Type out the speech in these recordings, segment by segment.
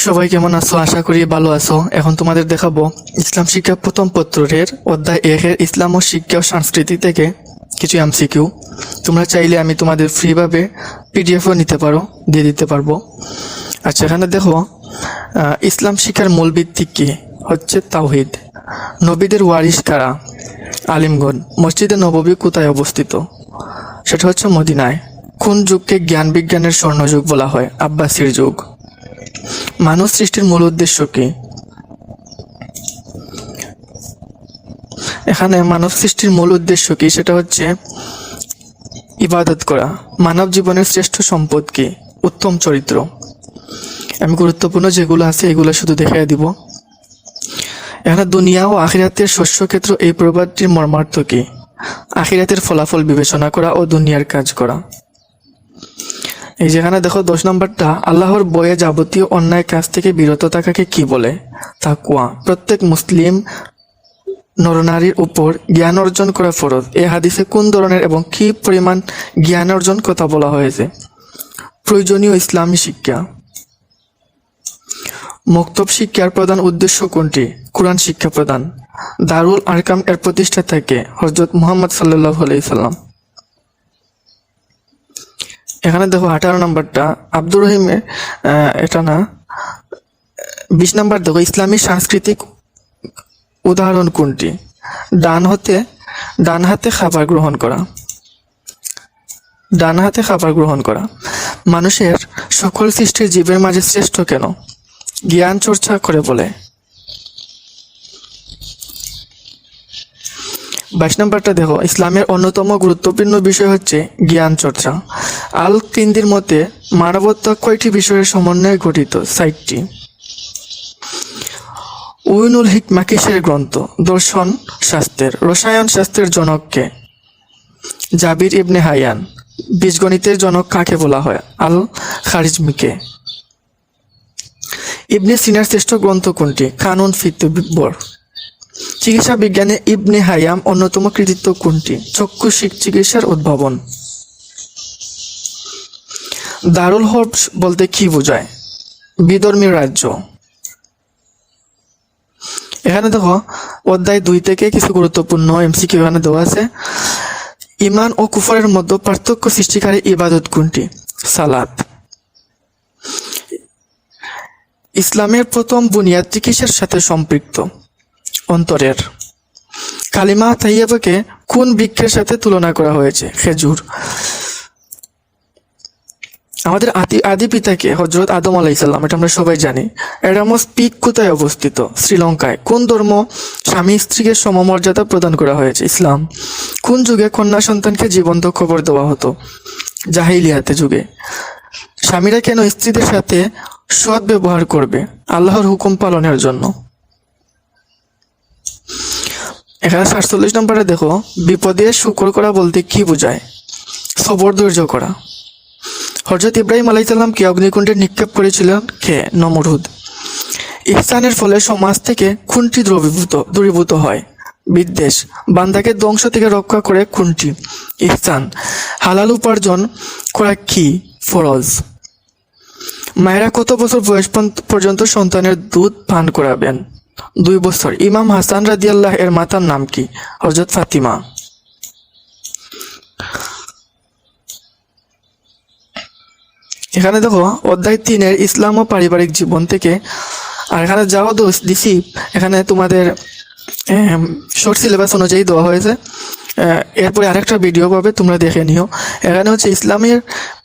সবাই কেমন আছো? আশা করি ভালো আছো। এখন তোমাদের দেখাবো ইসলাম শিক্ষা প্রথম পত্রের অধ্যায় একের ইসলাম ও শিক্ষা ও সংস্কৃতি থেকে কিছু এমসিকিউ। তোমরা চাইলে আমি তোমাদের ফ্রিভাবে পিডিএফও নিতে পারো, দিয়ে দিতে পারব। আচ্ছা এখানে দেখো ইসলাম শিক্ষার মূল ভিত্তি কি? হচ্ছে তাওহিদ। নবীদের ওয়ারিস কারা? আলিমগঞ্জ মসজিদে নববী কোথায় অবস্থিত? সেটা হচ্ছে মদিনায়। কোন যুগকে জ্ঞান বিজ্ঞানের স্বর্ণযুগ বলা হয়? আব্বাসির যুগ। মানব সৃষ্টির মূল উদ্দেশ্য কি? এখানে মানব সৃষ্টির মূল উদ্দেশ্য কি? সেটা হচ্ছে ইবাদত করা। মানব জীবনের শ্রেষ্ঠ সম্পদ কি? উত্তম চরিত্র। আমি গুরুত্বপূর্ণ যেগুলো আছে, এগুলো শুধু দেখাই দিব। এখানে দুনিয়া ও আখিরাতের শস্য ক্ষেত্র এই প্রবাদটির মর্মার্থ কি? আখিরাতের ফলাফল বিবেচনা করা ও দুনিয়ার কাজ করা। এই যেখানে দেখো দশ নম্বরটা, আল্লাহর বয়ে যাবতীয় অন্যায় কাজ থেকে বিরত থাকাকে কি বলে? তাকুয়া প্রত্যেক মুসলিম নরনারীর উপর জ্ঞান অর্জন করা ফরজ। এ হাদিসে কোন ধরনের এবং কি পরিমাণ জ্ঞান অর্জন কথা বলা হয়েছে? প্রয়োজনীয় ইসলামী শিক্ষা। মক্তব শিক্ষার প্রধান উদ্দেশ্য কোনটি? কোরআন শিক্ষা প্রদান। দারুল আরকাম এর প্রতিষ্ঠা থেকে হজরত মুহাম্মদ সাল্লাহ আলাইসাল্লাম এখানে দেখো আঠারো নম্বরটা। আব্দুর রহিমের এটা না, বিশ নাম্বার দেখো, ইসলামী সাংস্কৃতিক উদাহরণ কোনটি? ডান হতে, ডান হাতে খাবার গ্রহণ করা। ডান হাতে খাবার গ্রহণ করা। মানুষের সকল সৃষ্টির জীবের মাঝে শ্রেষ্ঠ কেন? জ্ঞান চর্চা করে বলে। বাইশ নম্বরটা দেখো, ইসলামের অন্যতম গুরুত্বপূর্ণ বিষয় হচ্ছে জ্ঞান চর্চা। আল কিন্দির মতে মানবতা কয়টি বিষয়ের সমন্বয়ে গঠিত? সাইটটি উইনুল হিকমা কিসের গ্রন্থ? দর্শন শাস্ত্রের। রসায়ন শাস্ত্রের জনককে জাবির ইবনে হায়ান। বীজগণিতের জনক কাকে বলা হয়? আল খারিজমিকে ইবনে সিনার শ্রেষ্ঠ গ্রন্থ কোনটি? কানুন ফিতবিব্বর চিকিৎসা বিজ্ঞানে ইবনে হায়াম অন্যতম কৃতিত্ব কোনটি? চক্ষু শিক চিকিৎসার উদ্ভাবন। দারুল হর্বস বলতে কি বোঝায়? বিধর্মী রাজ্য। এখানে দেখো, অধ্যায় দুই থেকে কিছু গুরুত্বপূর্ণ এমসিকিউ এখানে দেওয়া আছে। ইমান ও কুফরের মধ্যে পার্থক্য সৃষ্টিকারী ইবাদত কোনটি? সালাত। ইসলামের প্রথম বুনিয়াদ চিকিৎসার সাথে সম্পৃক্ত। অন্তরের। কালিমা তাইয়াবাকে কোন বৃক্ষের সাথে তুলনা করা হয়েছে? খেজুর। আমাদের আদি আদি পিতাকে হজরত আদম আলাইসাল্লাম এটা আমরা সবাই জানি, এরামস পিক কোথায় অবস্থিত? শ্রীলঙ্কায়। কোন ধর্ম স্বামী স্ত্রীকে সমমর্যাদা প্রদান করা হয়েছে? ইসলাম। কোন যুগে কন্যা সন্তানকে জীবন্ত খবর দেওয়া হতো? জাহিলিয়াতে যুগে। স্বামীরা কেন স্ত্রীদের সাথে সৎ ব্যবহার করবে? আল্লাহর হুকুম পালনের জন্য। এখানে সাতচল্লিশ নম্বরে দেখো, বিপদে শুকর করা বলতে কি বোঝায়? সবর ধৈর্য করা। হজরত ইব্রাহিম আলাইসাল্লাম কে অগ্নিকুণ্ডে নিক্ষেপ করেছিলেন কে? নমরুদ। ইহসানের ফলে সমাজ থেকে খুনটি দ্রবীভূত, দূরীভূত হয়। বিদ্বেষ, বান্দাকে ধ্বংস থেকে রক্ষা করে খুনটি। ইহসান, হালাল উপার্জন করা কি? ফরজ। মায়েরা কত বছর বয়স পর্যন্ত- পর্যন্ত সন্তানের দুধ পান করাবেন? দুই বছর। ইমাম হাসান রাদিয়াল্লাহ এর মাতার নাম কি? হজরত ফাতিমা। এখানে দেখো, অধ্যায় তিনের ইসলাম ও পারিবারিক জীবন থেকে, আর এখানে যাও দোষ দিছি এখানে তোমাদের শর্ট সিলেবাস অনুযায়ী দেওয়া হয়েছে। এরপরে আরেকটা ভিডিও পাবে, তোমরা দেখে নিও। এখানে হচ্ছে ইসলামের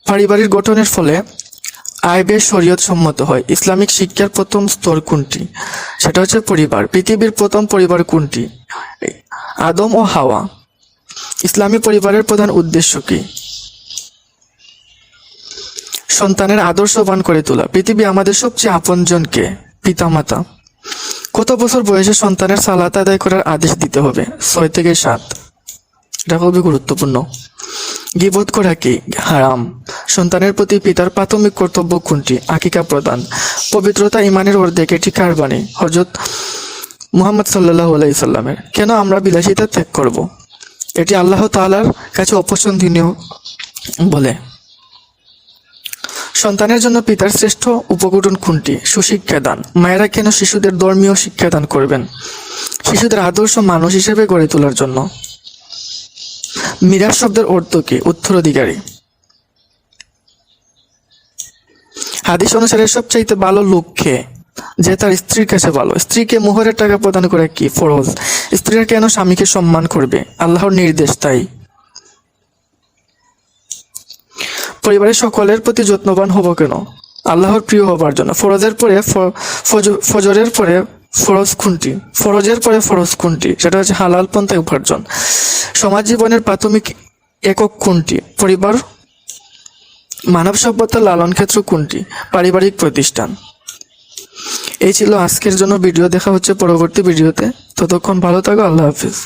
পারিবারিক গঠনের ফলে আইবের শরীয়ত সম্মত হয়। ইসলামিক শিক্ষার প্রথম স্তর কোনটি? সেটা হচ্ছে পরিবার। পৃথিবীর প্রথম পরিবার কোনটি? আদম ও হাওয়া। ইসলামী পরিবারের প্রধান উদ্দেশ্য কি? সন্তানের আদর্শবান করে তোলা। পৃথিবী আমাদের সবচেয়ে আপনজনকে, পিতামাতা। কত বছর বয়সে সন্তানের সালাত আদায় করার আদেশ দিতে হবে? ছয় থেকে সাত। এটা খুবই গুরুত্বপূর্ণ। গিবোধ করা কি? হারাম। সন্তানের প্রতি পিতার প্রাথমিক কর্তব্য কোনটি? আকিকা প্রদান। পবিত্রতা ইমানের অর্ধেক, এটি কার বাণী? হজরত মুহাম্মদ সাল্লাহ আলাইসাল্লামের কেন আমরা বিলাসিতা ত্যাগ করব? এটি আল্লাহ তালার কাছে অপছন্দনীয় বলে। সন্তানের জন্য পিতার শ্রেষ্ঠ উপকরণ কোনটি? সুশিক্ষা দান। মায়েরা কেন শিশুদের ধর্মীয় শিক্ষাদান করবেন? শিশুদের আদর্শ মানুষ হিসেবে গড়ে তোলার জন্য। মিরাজ শব্দের অর্থ কি? উত্তরাধিকারী। হাদিস অনুসারে সবচাইতে ভালো লক্ষ্যে যে তার স্ত্রীর কাছে ভালো। স্ত্রীকে মোহরের টাকা প্রদান করে কি? ফরজ। স্ত্রীরা কেন স্বামীকে সম্মান করবে? আল্লাহর নির্দেশ তাই। পরিবারের সকলের প্রতি যত্নবান হব কেন? আল্লাহর প্রিয় হবার জন্য। ফরজের পরে ফজরের পরে ফরজ খুনটি ফরজের পরে ফরজ খুনটি সেটা হচ্ছে হালাল পন্থায় উপার্জন। সমাজ জীবনের প্রাথমিক একক কোনটি? পরিবার, মানব সভ্যতার লালন ক্ষেত্র কোনটি? পারিবারিক প্রতিষ্ঠান। এই ছিল আজকের জন্য ভিডিও। দেখা হচ্ছে পরবর্তী ভিডিওতে। ততক্ষণ ভালো থাকো, আল্লাহ হাফিজ।